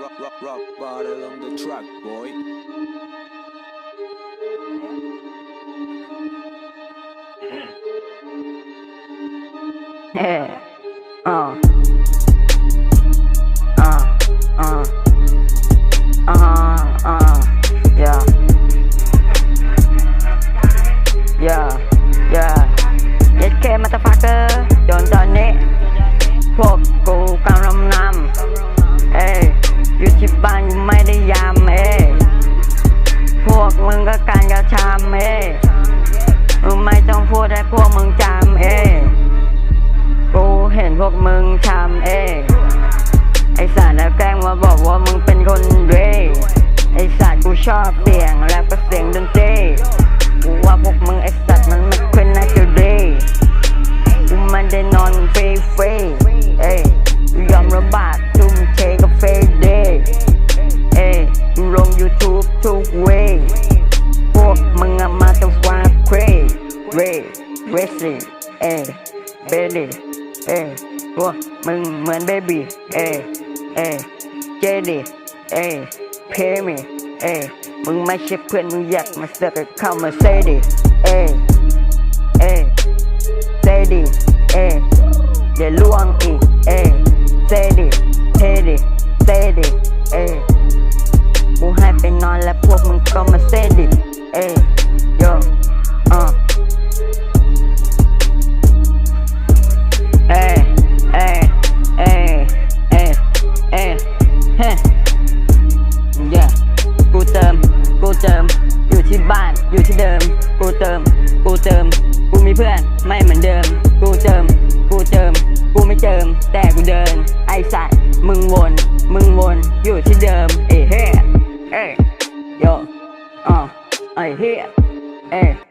rock, rock, rock bottle on the track, boy. เฮ้ uh. านกูไม่ได้ยามเอ้พวกมึงก็การกระทำเอ้มึงไม่ต้องพูดให้พวกมึงจำเอ้กูเห็นพวกมึงทำเองไอสารแล้วแกล้งมาบอกว่ามึงเป็นคนเรไอสัตว์กูชอบเสียงแล้วก็เสียงดนตรีกูว่าพวกมึงไอสัตว์มันไม่ควรน่าจะเรกูมันได้นอนฟรีฟรีเอ้ยกูยอมระบาดทุ่ม พวกมึงอะมาต้องฟังครีเรเรซี่เอ้ยเบบี้เอ้พวกมึงเหมือนเบบี้เอ้เอ้เจดีเอ้เพมีเอ้มึงไม่ใช่เพื่อนมึงอยากมาเสือกเข้ามาเซดิเอ้เอ้เซดิเอ้อย่าล่วงอีกเอ้เซดิเทดิเซดิเอ้กูให้ไปนอน แล้วพวกมึงก็มาเซดิเอ้โยอะเอ้ยเอ้ยเอ้ยเอ้ยเอ้ยเฮ้ย yeah กูเติม กูเติม อยู่ที่บ้าน อยู่ที่เดิม กูเติม กูเติม กูมีเพื่อน ไม่เหมือนเดิม กูเติม กูเติม กูไม่เติม แต่กูเดิน ไอสัตว์มึงวน มึงวน อยู่ที่เดิม เอ้ยเฮ้ย เอ้ยโย